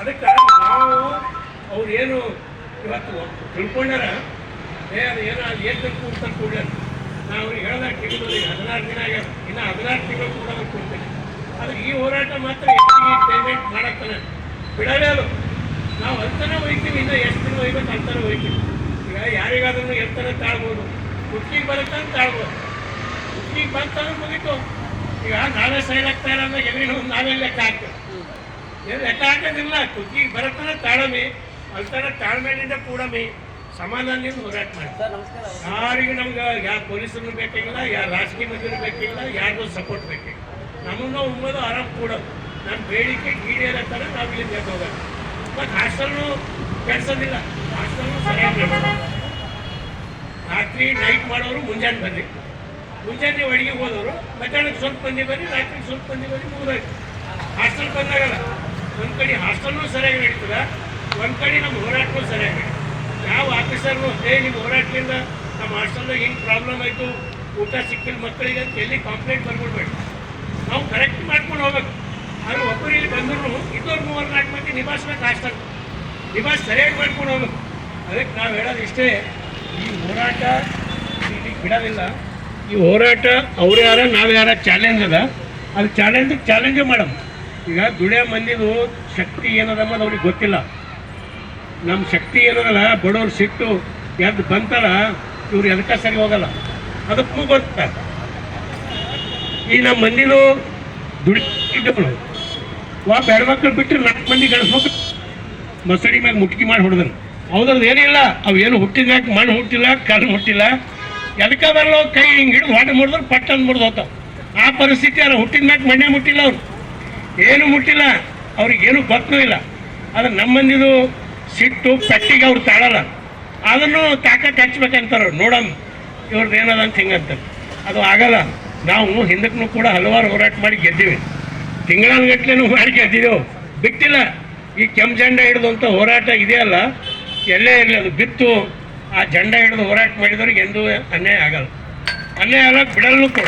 ಅದಕ್ಕೆ ನಾವು ಅವ್ರು ಏನು ಇವತ್ತು ತಿಳ್ಕೊಂಡಾರ, ಏ, ಅದು ಏನೋ ಅದು ಏನು ತಿಳ್ಕೊಂತ ಕೂಡ ನಾವು ಅವ್ರಿಗೆ ಹೇಳ್ದಾಗ ತಿಳಿದು ಹದಿನಾರು ದಿನ ಆಗ್ಯಾವ ಇನ್ನು ಹದಿನಾರು ತಿಂಗಳು ಕೂಡ ಕೊಡ್ತೇನೆ ಆದರೆ ಈ ಹೋರಾಟ ಮಾತ್ರ ಹೆಚ್ಚಿಗೆ ಪೇಮೆಂಟ್ ಮಾಡತ್ತಾನೆ ಬಿಡಲೇ ಅದು. ನಾವು ಅಂತಾನೆ ಒಯ್ತೀವಿ ಇನ್ನು ಎಷ್ಟು ದಿನ ಹೋಗ್ಬೇಕು ಅಂತಾನೆ ಹೋಗ್ತೀವಿ. ಈಗ ಯಾರಿಗಾದ್ರೂ ಎಂತಾನೆ ತಾಳ್ಬೋದು ಹುಟ್ಟಿಗೆ ಬರುತ್ತಾನೆ ತಾಳ್ಬೋದು. ಹುಟ್ಟಿಗೆ ಬಂತಾನು ಮುಗಿತು. ಈಗ ನಾವೇ ಸೈಡ್ ಆಗ್ತಾ ಇಲ್ಲ ಅಂದ್ರೆ ಎಲ್ಲಿ ನಾವೇ ಲೆಕ್ಕ ಹಾಕ್ತೇವೆ. ಏನು ಲೆಕ್ಕ ಹಾಕೋದಿಲ್ಲ ಕುತ್ತಿಗೆ ಬರತ್ತಾನೆ ತಾಳಮಿ ಅಲ್ತಾನೆ ತಾಳ್ಮೆಯಿಂದ ಕೂಡಮಿ ಸಮಾಧಾನದಿಂದ ಹೋರಾಟ ಮಾಡಿ. ಯಾರಿಗೂ ನಮ್ಗೆ ಯಾವ ಪೊಲೀಸರು ಬೇಕಾಗಿಲ್ಲ ಯಾರ ರಾಜಕೀಯ ಮಂದಿರು ಬೇಕಾಗಿಲ್ಲ ಯಾರಿಗೂ ಸಪೋರ್ಟ್ ಬೇಕಾಗಿಲ್ಲ ನಮ್ಮನ್ನ ಉಂಬೋದು ಆರಾಮ್ ಕೂಡ ನಮ್ಮ ಬೇಡಿಕೆ ಈಡೇರತ್ತಾರ ನಾವು ಇಲ್ಲಿಂದ ಎದ್ದು ಹೋಗೋದು. ಮತ್ತು ಹಾಸ್ಟೆಲ್ನು ಕೆಡ್ಸೋದಿಲ್ಲ ಹಾಸ್ಟೆಲ್ನು ಸರಿಯಾಗಿ ರಾತ್ರಿ ನೈಟ್ ಮಾಡೋರು ಮುಂಜಾನೆ ಬನ್ನಿ. ಮುಂಜಾನೆ ಅಡುಗೆ ಹೋದವರು ಮಧ್ಯಾಹ್ನಕ್ಕೆ ಸ್ವಲ್ಪ ಮಂದಿ ಬನ್ನಿ ರಾತ್ರಿ ಸ್ವಲ್ಪ ಮಂದಿ ಬನ್ನಿ ಮುಗಿದೋಯ್ತು ಹಾಸ್ಟೆಲ್ ಬಂದಾಗಲ್ಲ. ಒಂದು ಕಡೆ ಹಾಸ್ಟೆಲ್ನೂ ಸರಿಯಾಗಿ ನಡೀತದ, ಒಂದು ಕಡೆ ನಮ್ಮ ಹೋರಾಟನೂ ಸರಿಯಾಗಿ ನಡೀತದೆ. ಯಾವ ಆಫೀಸರ್ನು ಏ ನಿಮ್ಮ ಹೋರಾಟದಿಂದ ನಮ್ಮ ಹಾಸ್ಟೆಲ್ದಾಗ ಹಿಂಗೆ ಪ್ರಾಬ್ಲಮ್ ಆಯಿತು, ಊಟ ಸಿಕ್ಕಿಲ್ಲ ಮಕ್ಕಳಿಗೆ ಅಂತ ಎಲ್ಲಿ ಕಂಪ್ಲೇಂಟ್ ಬರ್ಕೊಡ್ಬೇಡಿ ನಾವು ಕರೆಕ್ಟ್ ಮಾಡ್ಕೊಂಡು ಹೋಗ್ಬೇಕು. ಆದ್ರೆ ಒಬ್ಬರು ಇಲ್ಲಿ ಬಂದ್ರು ಇದ್ದವ್ರು ಮೂವರು ನಾಲ್ಕು ಮಂದಿ ನಿಭಾಯಿಸ್ಬೇಕು ಹಾಸ್ಟೆಲ್. ನಿವಾಸ ಸರಿಯಾಗಿ ಮಾಡ್ಕೊಂಡು ಹೋಗ್ಬೇಕು. ಅದಕ್ಕೆ ನಾವು ಹೇಳೋದು ಇಷ್ಟೇ, ಈ ಹೋರಾಟ ಇಲ್ಲಿ ಬಿಡೋದಿಲ್ಲ. ಈ ಹೋರಾಟ ಅವ್ರು ಯಾರ, ನಾವು ಯಾರ ಚಾಲೆಂಜ್ ಅದ. ಅದು ಚಾಲೆಂಜ್ ಚಾಲೆಂಜೇ ಮಾಡಮ್. ಈಗ ದುಡಿಯೋ ಮಂದಿದು ಶಕ್ತಿ ಏನದಮ್ಮ ಅವ್ರಿಗೆ ಗೊತ್ತಿಲ್ಲ. ನಮ್ಮ ಶಕ್ತಿ ಏನದಲ್ಲ, ಬಡವ್ರು ಸಿಟ್ಟು ಎದ್ದು ಬಂತಲ್ಲ, ಇವ್ರು ಎದಕ್ಕ ಸರಿ ಹೋಗಲ್ಲ. ಅದಕ್ಕೂ ಗೊತ್ತ ಈ ನಮ್ಮ ಮಂದಿನು ದುಡಿದವರು ವಾ ಬೆಳಮಕ್ಳು ಬಿಟ್ಟರೆ ನಾಲ್ಕು ಮಂದಿ ಗಳಿಸ್ಬೇಕು ಮಸಡಿ ಮ್ಯಾಗ ಮುಟ್ಕಿ ಮಾಡಿ ಹೊಡೆದ್ರು ಹೌದ್ರದ್ದು ಏನಿಲ್ಲ ಅವು ಏನು ಹುಟ್ಟಿದ ಮ್ಯಾಗ ಮಣ್ಣು ಹುಟ್ಟಿಲ್ಲ ಕಣ್ಣು ಹುಟ್ಟಿಲ್ಲ ಎದಕ್ಕೆ ಬರಲ್ಲ ಕೈ ಹಿಂಗೆ ಹಿಡಿದು ಹೊಟ್ಟೆ ಮುಡ್ದ್ರು ಪಟ್ಟನ್ನು ಅಂದ್ ಮುರಿದು ಹೋತಾವ ಆ ಪರಿಸ್ಥಿತಿ ಅಲ್ಲ. ಹುಟ್ಟಿದ ಮ್ಯಾಗ ಮಣ್ಣೆ ಮುಟ್ಟಿಲ್ಲ ಅವ್ರು. ಏನು ಮುಟ್ಟಿಲ್ಲ, ಅವ್ರಿಗೇನು ಗೊತ್ತೂ ಇಲ್ಲ. ಆದ್ರೆ ನಮ್ಮಂದಿದು ಸಿಟ್ಟು, ಪೆಟ್ಟಿಗೆ ಅವ್ರು ತಾಳಲ್ಲ. ಅದನ್ನು ತಾಕತ್ ಹಚ್ಬೇಕಂತಾರ ನೋಡಮ್ ಇವ್ರದ್ದು ಏನದ ಅಂತ ಹಿಂಗಂತಾರೆ ಅದು ಆಗಲ್ಲ. ನಾವು ಹಿಂದಕ್ಕೂ ಕೂಡ ಹಲವಾರು ಹೋರಾಟ ಮಾಡಿ ಗೆದ್ದೀವಿ. ತಿಂಗಳಾನುಗಟ್ಲೆನೂ ಮಾಡಿ ಗೆದ್ದಿದ್ದೆವು. ಬಿಟ್ಟಿಲ್ಲ. ಈ ಕೆಂಪು ಹಿಡಿದು ಅಂತ ಹೋರಾಟ ಇದೆಯಲ್ಲ ಎಲ್ಲೇ ಇರಲಿ, ಅದು ಬಿತ್ತು. ಆ ಜಂಡ ಹಿಡಿದು ಹೋರಾಟ ಮಾಡಿದವ್ರಿಗೆ ಎಂದೂ ಅನ್ಯಾಯ ಆಗಲ್ಲ. ಅನ್ಯಾಯ ಆಗಕ್ಕೆ ಬಿಡಲ್ಲೂ ಕೂಡ.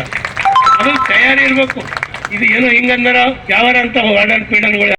ಅದು ತಯಾರಿ ಇರಬೇಕು. ಇದು ಏನು ಹಿಂಗಂದರ ಯಾವಾರ ಅಂತ ವಾರ್ಡನ್ ಪೀಡನ್ಗಳು